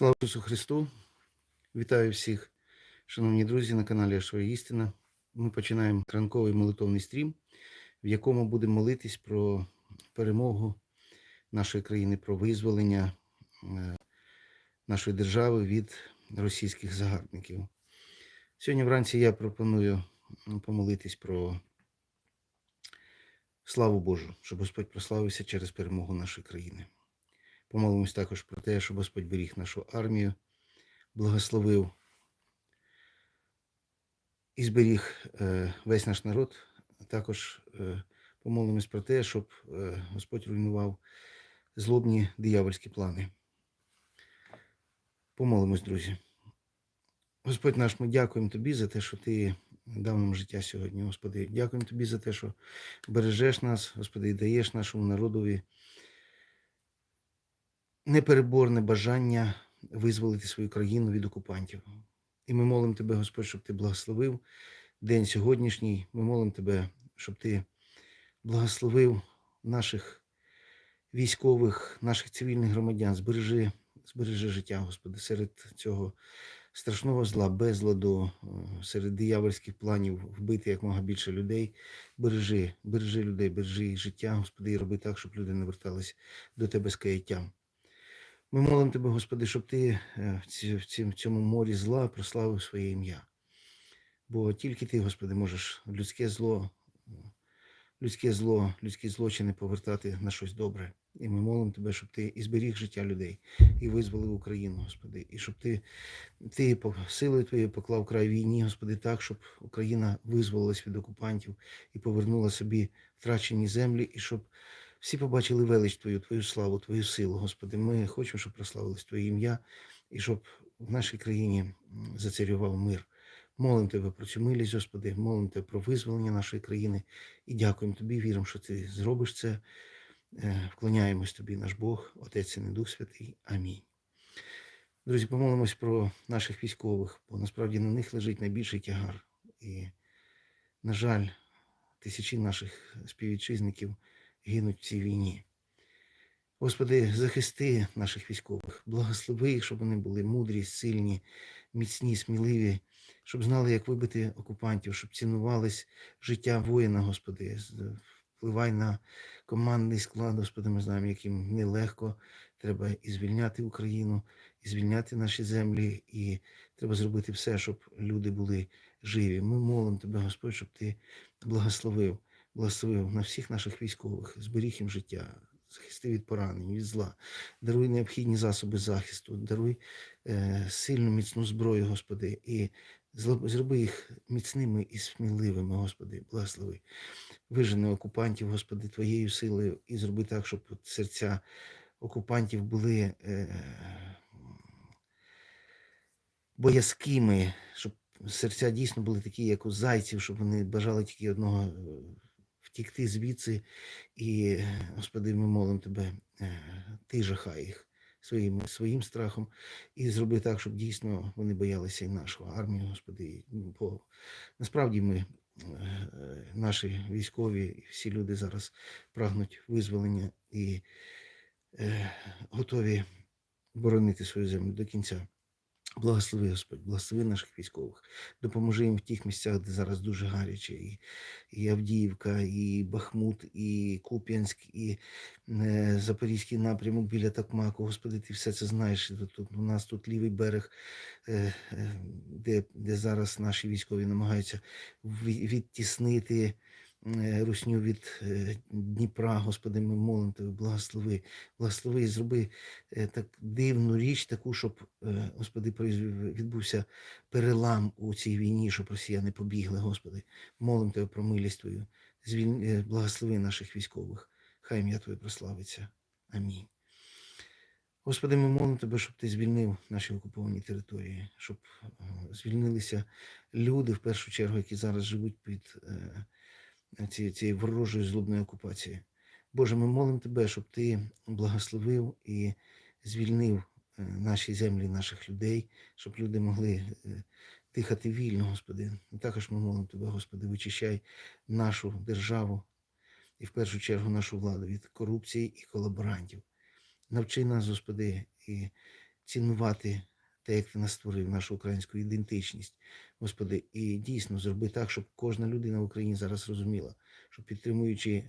Слава Ісусу Христу! Вітаю всіх, шановні друзі, на каналі Ашва Істина. Ми починаємо ранковий молитовний стрім, в якому будемо молитись про перемогу нашої країни, про визволення е, нашої держави від російських загарбників. Сьогодні вранці я пропоную помолитись про славу Божу, щоб Господь прославився через перемогу нашої країни. Помолимось також про те, щоб Господь беріг нашу армію, благословив і зберіг е, весь наш народ. Також е, помолимось про те, щоб е, Господь руйнував злобні диявольські плани. Помолимось, друзі. Господь наш, ми дякуємо Тобі за те, що Ти дав нам життя сьогодні, Господи. Дякуємо Тобі за те, що бережеш нас, Господи, і даєш нашому народові непереборне бажання визволити свою країну від окупантів. І ми молимо Тебе, Господь, щоб Ти благословив день сьогоднішній. Ми молимо Тебе, щоб Ти благословив наших військових, наших цивільних громадян. Збережи, збережи життя, Господи, серед цього страшного зла, безладу, е, серед диявольських планів вбити як мога більше людей. Бережи, бережи людей, бережи їх життя, Господи, і роби так, щоб люди не вертались до Тебе з каяттям. Ми молимо Тебе, Господи, щоб Ти е, в цьому морі зла прославив своє ім'я. Бо тільки Ти, Господи, можеш людське зло, людське зло, людські злочини повертати на щось добре. І ми молимо Тебе, щоб Ти і зберіг життя людей, і визволив Україну, Господи, і щоб Ти, ти силою Твоєю поклав край війні, Господи, так, щоб Україна визволилась від окупантів і повернула собі втрачені землі, і щоб всі побачили велич Твою, Твою славу, Твою силу, Господи. Ми хочемо, щоб прославилось Твоє ім'я, і щоб в нашій країні зацарював мир. Молимо Тебе про цю милість, Господи, молимо Тебе про визволення нашої країни і дякуємо Тобі, віримо, що Ти зробиш це. Е, Вклоняємось Тобі, наш Бог, Отець і Дух Святий. Амінь. Друзі, помолимось про наших військових, бо насправді на них лежить найбільший тягар. І, на жаль, тисячі наших співвітчизників гинуть в цій війні. Господи, захисти наших військових, благослови їх, щоб вони були мудрі, сильні, міцні, сміливі, щоб знали, як вибити окупантів, щоб цінувались життя воїна, Господи. Впливай на командний склад, Господи, ми знаємо, яким нелегко. Треба і звільняти Україну, і звільняти наші землі, і треба зробити все, щоб люди були живі. Ми молимо Тебе, Господь, щоб Ти благословив благословив на всіх наших військових, зберіг їм життя, захисти від поранень, від зла, даруй необхідні засоби захисту, даруй е, сильну міцну зброю, Господи, і зроби їх міцними і сміливими, Господи, благослови. Вижени окупантів, Господи, Твоєю силою, і зроби так, щоб серця окупантів були е, боязкими, щоб серця дійсно були такі, як у зайців, щоб вони бажали тільки одного е, втікти звідси. І, Господи, ми молимо Тебе, е, Ти жахай їх своїм, своїм страхом, і зроби так, щоб дійсно вони боялися і нашого армію, Господи. Бо насправді ми, е, наші військові, всі люди зараз прагнуть визволення і е, готові боронити свою землю до кінця. Благослови, Господь, благослови наших військових, допоможи їм в тих місцях, де зараз дуже гаряче, і, і Авдіївка, і Бахмут, і Куп'янськ, і е, Запорізький напрямок біля Токмаку. Господи, ти все це знаєш. Тут, у нас тут лівий берег, е, е, де, де зараз наші військові намагаються ві- відтіснити русню від е, Дніпра. Господи, ми молимо тебе, благослови, благослови зроби е, так дивну річ, таку, щоб, е, Господи, відбувся перелам у цій війні, щоб Росія не побігла, Господи. Молим Тебе про милість Твою. Е, Благослови наших військових. Хай ім'я Твоє прославиться. Амінь. Господи, ми молимо Тебе, щоб Ти звільнив наші окуповані території, щоб е, звільнилися люди, в першу чергу, які зараз живуть під цією, цією ворожою злобною окупацією. Боже, ми молимо Тебе, щоб Ти благословив і звільнив е, наші землі, наших людей, щоб люди могли е, дихати вільно, Господи. І також ми молимо Тебе, Господи, вичищай нашу державу і в першу чергу нашу владу від корупції і колаборантів. Навчи нас, Господи, і цінувати те, як ти нас створив, нашу українську ідентичність, Господи, і дійсно зроби так, щоб кожна людина в Україні зараз розуміла, що підтримуючи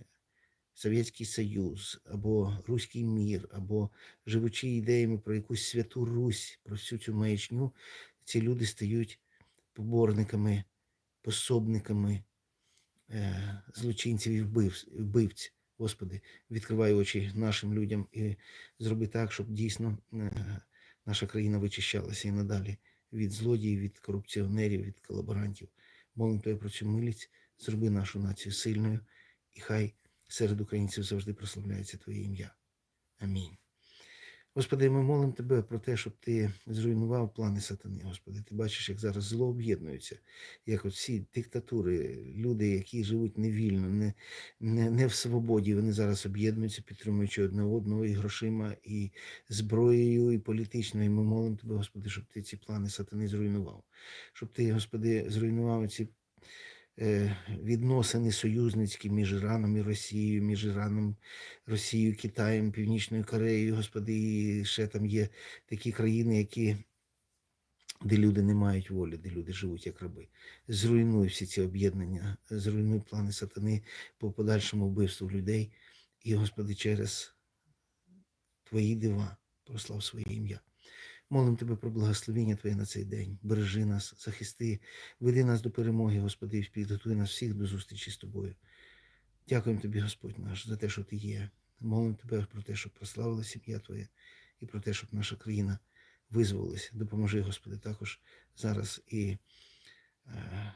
Совєтський Союз або Руський мір, або живучи ідеями про якусь святу Русь, про всю цю маячню, ці люди стають поборниками, пособниками е, злочинців і вбивць. Господи, відкривай очі нашим людям і зроби так, щоб дійсно е, наша країна вичищалася і надалі від злодіїв, від корупціонерів, від колаборантів. Молим Тебе про цю милість, зроби нашу націю сильною, і хай серед українців завжди прославляється Твоє ім'я. Амінь. Господи, ми молимо Тебе про те, щоб Ти зруйнував плани сатани. Господи, ти бачиш, як зараз зло об'єднується, як всі диктатури, люди, які живуть невільно, не, не, не в свободі, вони зараз об'єднуються, підтримуючи одне одного і грошима, і зброєю, і політичною. І ми молимо Тебе, Господи, щоб Ти ці плани сатани зруйнував. Щоб Ти, Господи, зруйнував ці відносини союзницькі між Іраном і Росією, між Іраном, Росією, Китаєм, Північною Кореєю, Господи, і ще там є такі країни, які. Де люди не мають волі, де люди живуть як раби. Зруйнуй всі ці об'єднання, зруйнуй плани сатани по подальшому вбивству людей. І, Господи, через Твої дива прослав своє ім'я. Молим Тебе про благословення Твоє на цей день. Бережи нас, захисти, веди нас до перемоги, Господи, і підготуй нас всіх до зустрічі з Тобою. Дякуємо Тобі, Господь наш, за те, що Ти є. Молим Тебе про те, щоб прославилася ім'я Твоє, і про те, щоб наша країна визволилася. Допоможи, Господи, також зараз і е,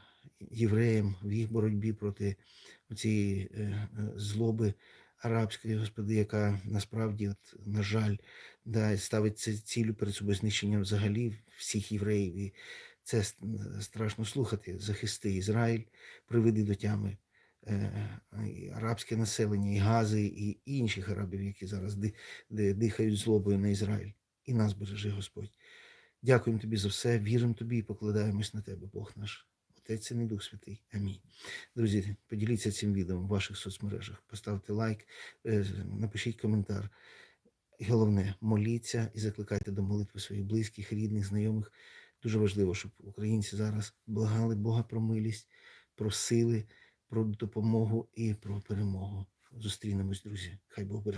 євреям в їх боротьбі проти цієї е, е, злоби арабської, Господи, яка насправді, от, на жаль, да, ставить це цілю перед собою знищення взагалі всіх євреїв. І це страшно слухати. Захисти Ізраїль, приведи до тями е, і арабське населення, і Гази, і інших арабів, які зараз ди- ди- дихають злобою на Ізраїль. І нас бережи, Господь. Дякуємо тобі за все, віримо тобі і покладаємось на тебе, Бог наш. Отець і Дух Святий. Амінь. Друзі, поділіться цим відео в ваших соцмережах, поставте лайк, е, напишіть коментар. Головне, моліться і закликайте до молитви своїх близьких, рідних, знайомих. Дуже важливо, щоб українці зараз благали Бога про милість, про сили, про допомогу і про перемогу. Зустрінемось, друзі. Хай Бог береже.